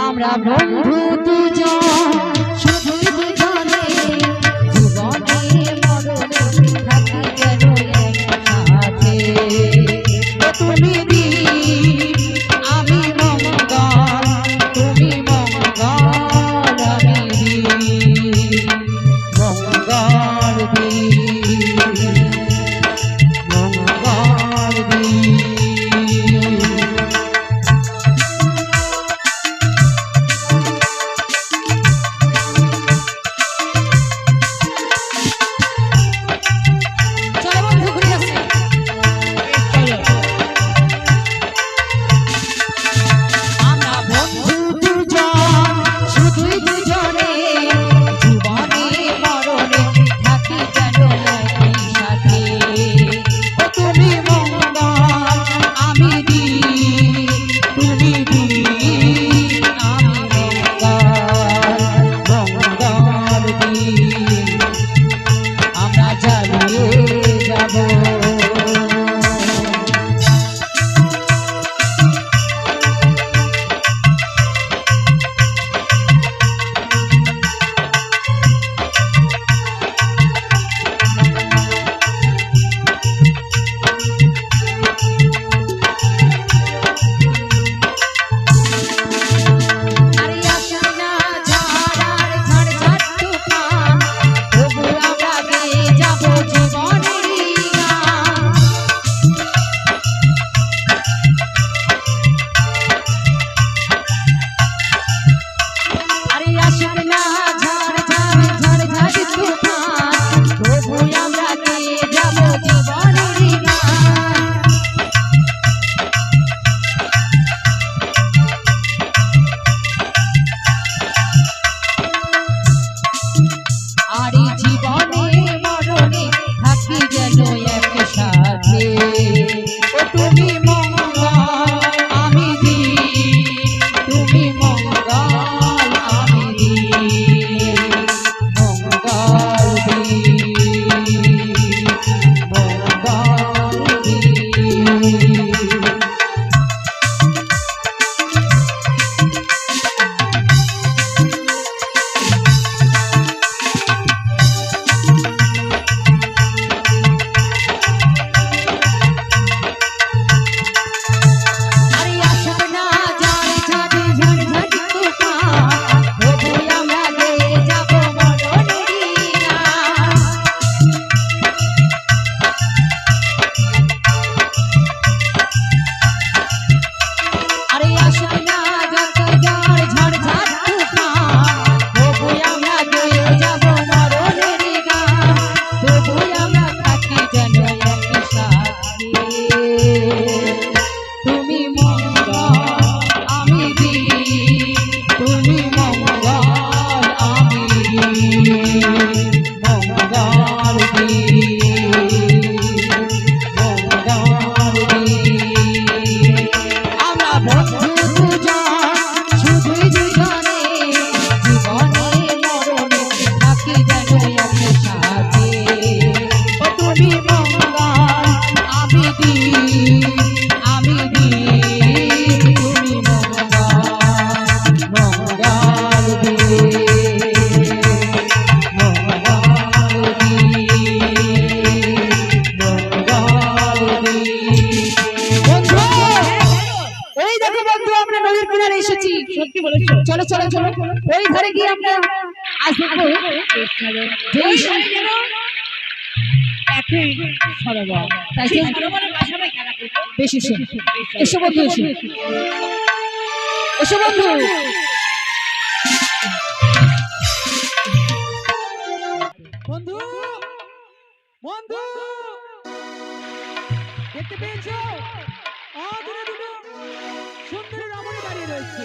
আমরা বন্ধু চলো চলো চলো। ওই ঘরে গিয়ে আমরা আসব। এসো বন্ধু এসো। বন্ধু। দেখতে সুন্দর দাঁড়িয়ে রয়েছে।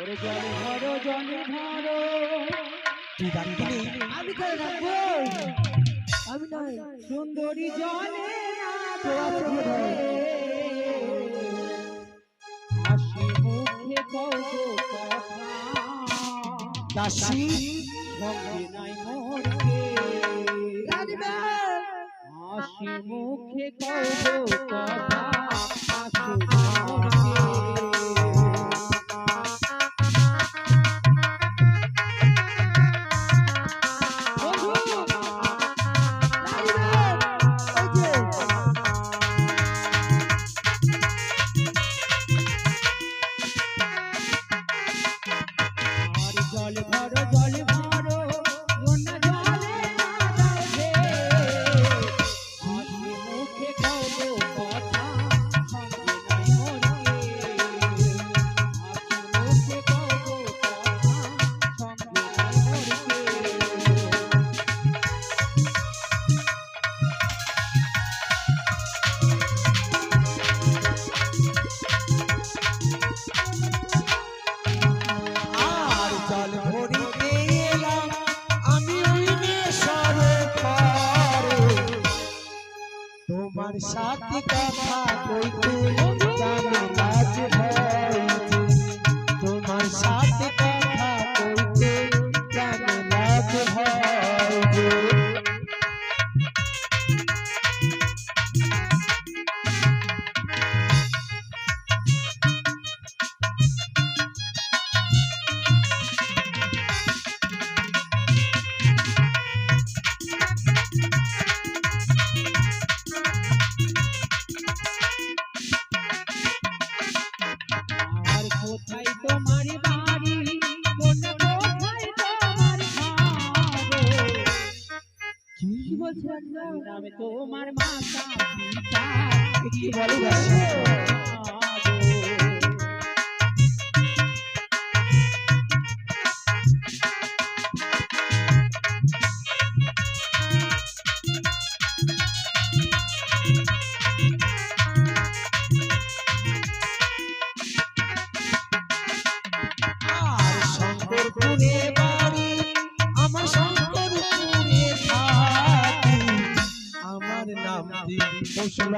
ওরে জলে ভরো জলে ভরো তুই ডাকিনি আমি করে রাখব আমি নয় সুন্দরী জলে। হাসি মুখে কত কথা দাসী সঙ্গে নাই মোরকে হাসি মুখে কত কথা তোমার সাথে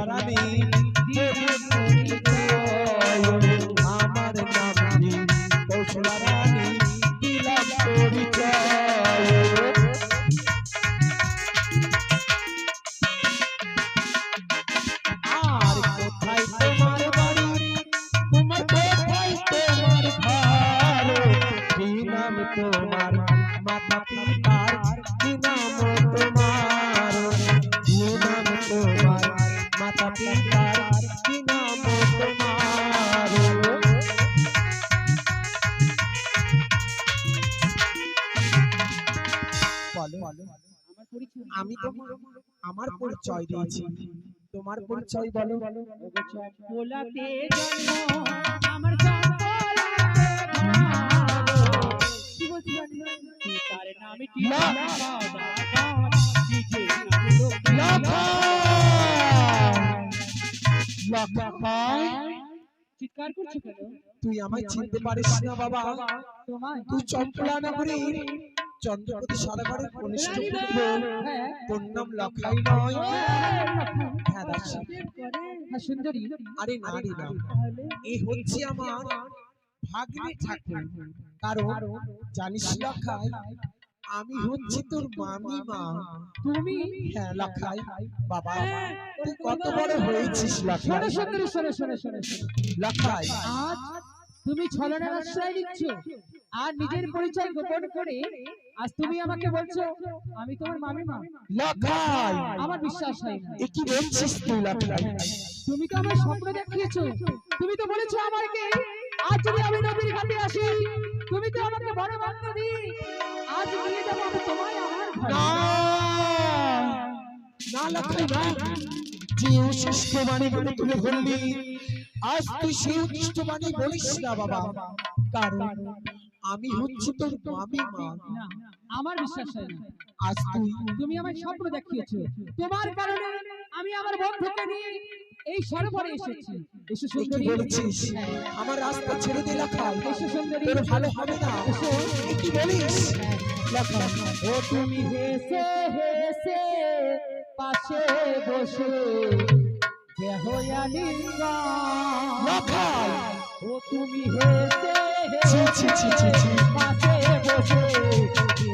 বসুলা দিয়েছি তোমার পরিচয় বলো। চম্পলাতে জন্ম আমার চম্পলাতে ভালো। কি বলছো রানীমা পিতার নামে না। চিৎকার করছ কেন? তুই আমায় চিনতে পারিস না বাবা। তুই চম্পলা নগরীর চন্দ্রপতি সরকারের কনিষ্ঠ পুত্র হ্যাঁ তোর নাম লখাই নয়। হ্যাঁ দাসী। হ্যাঁ সুন্দরী। আরে নারী না এ হচ্ছে আমার ভাগ্নে ঠাকুর। কারণ জানিস লখাই আমি হচ্ছি তোর মামি মা। তুমি? হ্যাঁ লখাই। বাবা তুই কত বড় হয়েছিস। লখাই? শোনো শোনো আজ তুমি ছলনার আশ্রয় নিচ্ছ। আর নিজের পরিচয় গোপন করে আজ তুমি আমাকে বলছো আমি তোমার মামিমা। লখাই আমার বিশ্বাস হয় না। এ কি বলছিস তুই লখাই তুমি তো আমার স্বপ্ন দেখিয়েছো। তুমি তো বলেছ আমাকে আজ যদি আমি নদীর ঘাটে আসি তুমি তো আমাকে বড় বান্ধ দি আজ নিয়ে যাব আমি তোমায় আমার ঘরে। না। না লখাই না। যে উৎসিষ্ট বাণী বলে তুলে ধরলি। আজ তুই সেই উৎসিষ্ট বাণী বলিস না বাবা। কারণ আমি হচ্ছি তোর মামি মা। আমার বিশ্বাস হয় না। আজ তুই তুমি আমার স্বপ্ন দেখিয়েছো। তোমার কারণে আমি আমার বন্ধুকে নিয়ে এই সরোবরে এসেছি। এসো সুন্দরী। বলছিস? আমার রাস্তা ছেড়ে দে লাখাই এসো সুন্দরী। তোর ভালো হবে না। এসো। কি বলিস? লাখাই ও তুমি হেসে হেসে পাশে বসে ও তুমি হেসে পাশে বসে।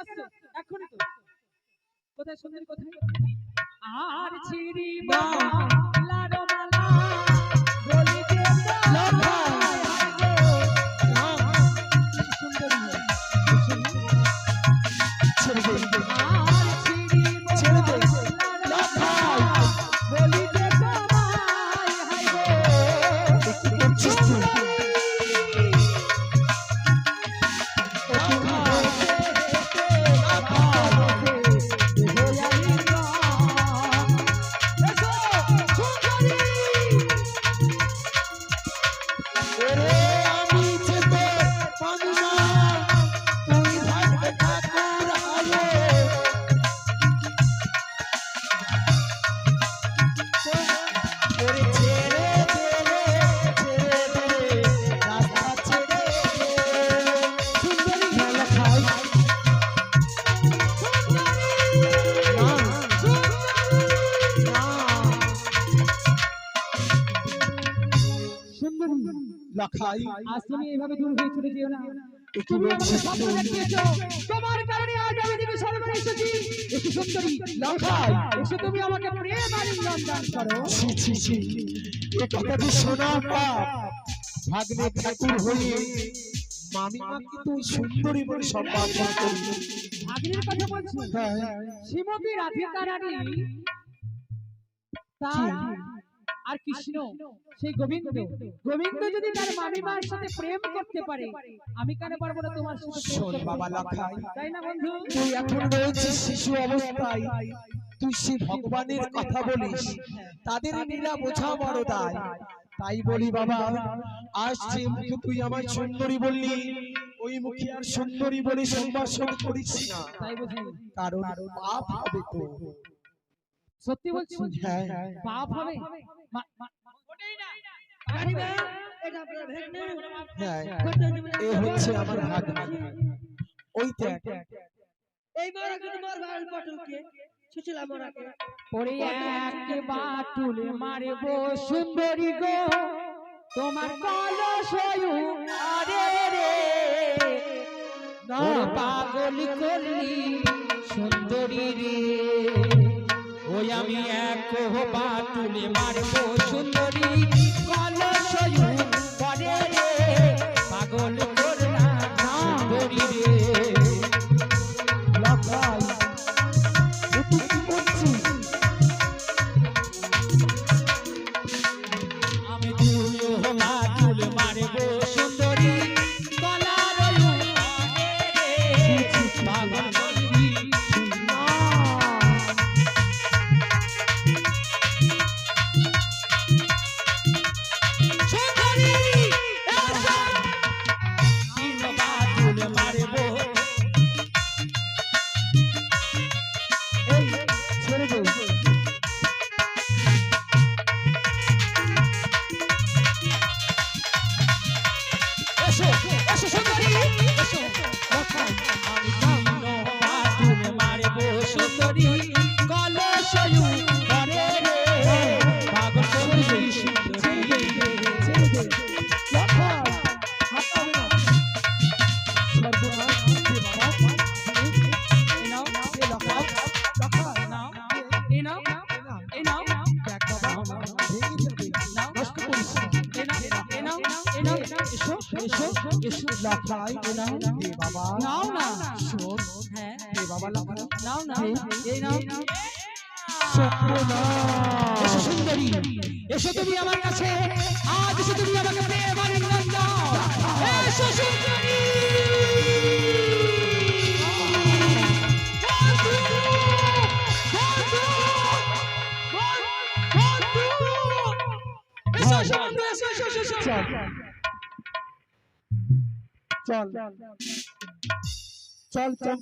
আসছো? এখনই তো। কোথায় সুন্দরী কোথায় আর ছিড়ি লাখাই আজ তুমি এইভাবে দূর হয়ে চলে যেও না। তুমি আমাকে বলছিস দেখিয়েছো তোমার কারণে আজ আমি দিকে সর্বরে এসেছি। একটু সুন্দরী লাখাই এসে তুমি আমাকে প্রেম আলিঙ্গন দান করো। ছি ছি ছি। এ কথা যে শোনা পাপ ভাগ্নে ঠাকুর হয়ে মামিমাকে তুই সুন্দরী বলে সম্বোধন করবি ভাগ্নের কথা বলছি? হ্যাঁ। শ্রীমতী রাধিকা রানী তার আর কৃষ্ণ সেই গোবিন্দ। গোবিন্দ। যদি তার মামিমার সাথে প্রেম করতে পারে আমি কেন পারব না তোমার সাথে শোন বাবা লাখাই তাই না বন্ধু? তুই এখন রয়েছিস শিশু অবস্থায়। তুই সে ভগবানের কথা বলিস। তাদের নীলা বোঝা বড় দায় তাই। বলি বাবা আজ যে মুখে তুই আমার সুন্দরী বললি। ওই মুখে আর সুন্দরী বলে সম্ভাষণ করিস না। তাই কারণ পাপ হবে তো। সত্যি বলছি হবে। মা- হ্যাঁ। এ হচ্ছে আমার ভাগ্নে ওই দেখ এইবার তোমার পটলকে। মারবো সুন্দরী গো। তোমার কলস আরে রে। পাগল করলি সুন্দরী রে। ওই আমি এক বাটুলে মারবো সুন্দরী। কলস নাও না এই নাও। এসো সুন্দরী এসো তুমি আমার কাছে। আজ এসো তুমি আমাকে এসো সুন্দরী। চল। চল। চম্পক